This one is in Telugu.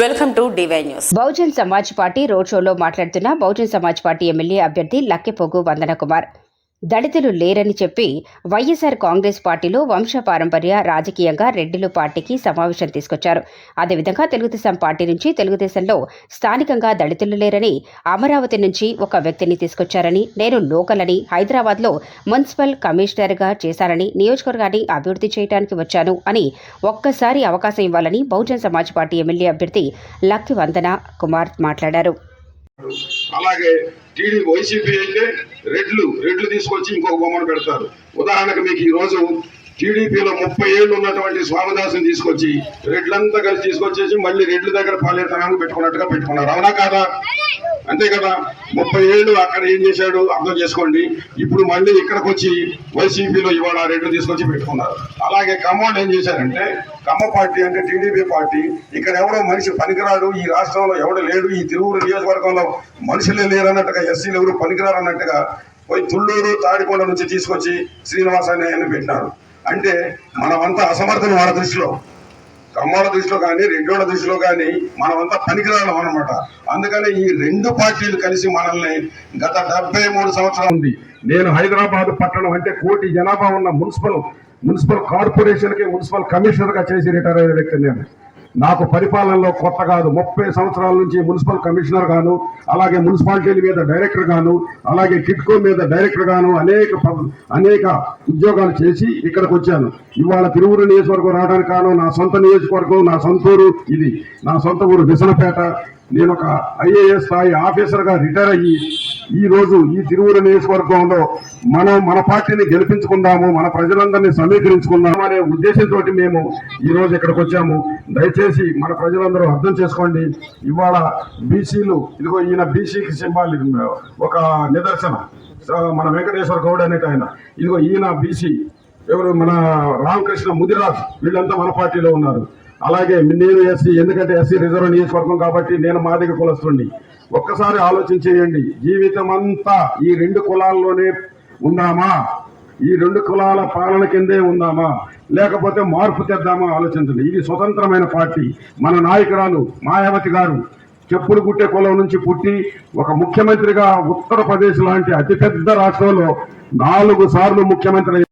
Welcome to DY news. Bahujan Samaj Party road షోలో మాట్లాడుతున్న బహుజన్ సమాజ్ పార్టీ ఎమ్మెల్యే అభ్యర్థి లక్కెపోగు వందన కుమార్. దళితులు లేరని చెప్పి వైఎస్ఆర్ కాంగ్రెస్ పార్టీలో వంశపారంపర్య రాజకీయంగా రెడ్డిలు పార్టీకి సమావేశం తీసుకొచ్చారు. అదేవిధంగా తెలుగుదేశం పార్టీ నుంచి తెలుగుదేశంలో స్థానికంగా దళితులు లేరని అమరావతి నుంచి ఒక వ్యక్తిని తీసుకొచ్చారని నేను లోకలని హైదరాబాద్లో మున్సిపల్ కమిషనర్గా చేశానని నియోజకవర్గాన్ని అభివృద్ధి చేయడానికి వచ్చాను అని ఒక్కసారి అవకాశం ఇవ్వాలని బహుజన్ సమాజ్ పార్టీ ఎమ్మెల్యే అభ్యర్థి లక్కి వందన కుమార్ మాట్లాడారు. అలాగే టీడీ వైసీపీ అయితే రెడ్లు రెడ్లు తీసుకొచ్చి ఇంకొక బొమ్మను పెడతారు. ఉదాహరణకు మీకు ఈరోజు టీడీపీలో ముప్పై ఏళ్ళు ఉన్నటువంటి స్వామిదాసుని తీసుకొచ్చి రెడ్లంతా కలిసి తీసుకొచ్చేసి మళ్ళీ రెడ్ల దగ్గర పాలేతనాన్ని పెట్టుకున్నట్టుగా పెట్టుకున్నారు. అవునా కాదా? అంతే కదా. ముప్పై ఏళ్ళు అక్కడ ఏం చేశాడు అర్థం చేసుకోండి. ఇప్పుడు మళ్ళీ ఇక్కడికి వచ్చి వైసీపీలో ఇవాళ రేట్లు తీసుకొచ్చి పెట్టుకున్నారు. అలాగే ఖమ్మం ఏం చేశారంటే ఖమ్మ పార్టీ అంటే టీడీపీ పార్టీ ఇక్కడ ఎవడో మనిషి పనికిరాడు ఈ రాష్ట్రంలో ఎవడు లేడు ఈ తిరువురు నియోజకవర్గంలో మనుషులే లేరన్నట్టుగా ఎస్సీలు ఎవరు పనికిరారు అన్నట్టుగా పోయి తుళ్ళూరు తాడికొండ నుంచి తీసుకొచ్చి శ్రీనివాస అనే ఆయన పెట్టినారు. అంటే మనమంతా అసమర్థం వాళ్ళ దృష్టిలో. కమ్మోళ్ళ దృష్టిలో కానీ రెండోళ్ళ దృష్టిలో కానీ మనమంతా పనికిరాలం అనమాట అందుకని ఈ రెండు పార్టీలు కలిసి మనల్ని గత డెబ్బై మూడు సంవత్సరాలు ఉంది. నేను హైదరాబాద్ పట్టణం అంటే కోటి జనాభా ఉన్న మున్సిపల్ మున్సిపల్ కార్పొరేషన్కి మున్సిపల్ కమిషనర్గా చేసి రిటైర్ అయిన వ్యక్తి నేను. నాకు పరిపాలనలో కొత్త కాదు. ముప్పై సంవత్సరాల నుంచి మున్సిపల్ కమిషనర్ గాను అలాగే మున్సిపాలిటీల మీద డైరెక్టర్ గాను అలాగే కిట్కో మీద డైరెక్టర్ గాను అనేక అనేక ఉద్యోగాలు చేసి ఇక్కడికి వచ్చాను. ఇవాళ తిరువురు నియోజకవర్గం రావడానికి కాను నా సొంత నియోజకవర్గం నా సొంత ఊరు ఇది. నా సొంత ఊరు విసనపేట నేను ఒక ఐఏఎస్ స్థాయి ఆఫీసర్గా రిటైర్ అయ్యి ఈ రోజు ఈ తిరువురు నియోజకవర్గంలో మనం మన పార్టీని గెలిపించుకుందాము మన ప్రజలందరినీ సమీకరించుకుందాము అనే ఉద్దేశంతో మేము ఈ రోజు ఇక్కడికి వచ్చాము. దయచేసి మన ప్రజలందరూ అర్థం చేసుకోండి. ఇవాళ బీసీలు ఇదిగో ఈయన బీసీకి సింబాల్ ఒక నిదర్శనం. మన వెంకటేశ్వర గౌడ్ అనేట ఆయన. ఇదిగో ఈయన బీసీ ఎవరు? మన రామకృష్ణ ముదిరాజ్. వీళ్ళంతా మన పార్టీలో ఉన్నారు. అలాగే నేను ఎస్సీ ఎందుకంటే ఎస్సీ రిజర్వ్ నియోజకవర్గం కాబట్టి నేను మాదిగ కులస్తుండి ఒక్కసారి ఆలోచించేయండి జీవితం అంతా ఈ రెండు కులాల్లోనే ఉందామా ఈ రెండు కులాల పాలన కిందే ఉందామా లేకపోతే మార్పు తెద్దామా? ఆలోచించండి. ఇది స్వతంత్రమైన పార్టీ. మన నాయకురాలు మాయావతి గారు చెప్పులు కుట్టే కులం నుంచి పుట్టి ఒక ముఖ్యమంత్రిగా ఉత్తరప్రదేశ్ లాంటి అతిపెద్ద రాష్ట్రంలో నాలుగు సార్లు ముఖ్యమంత్రి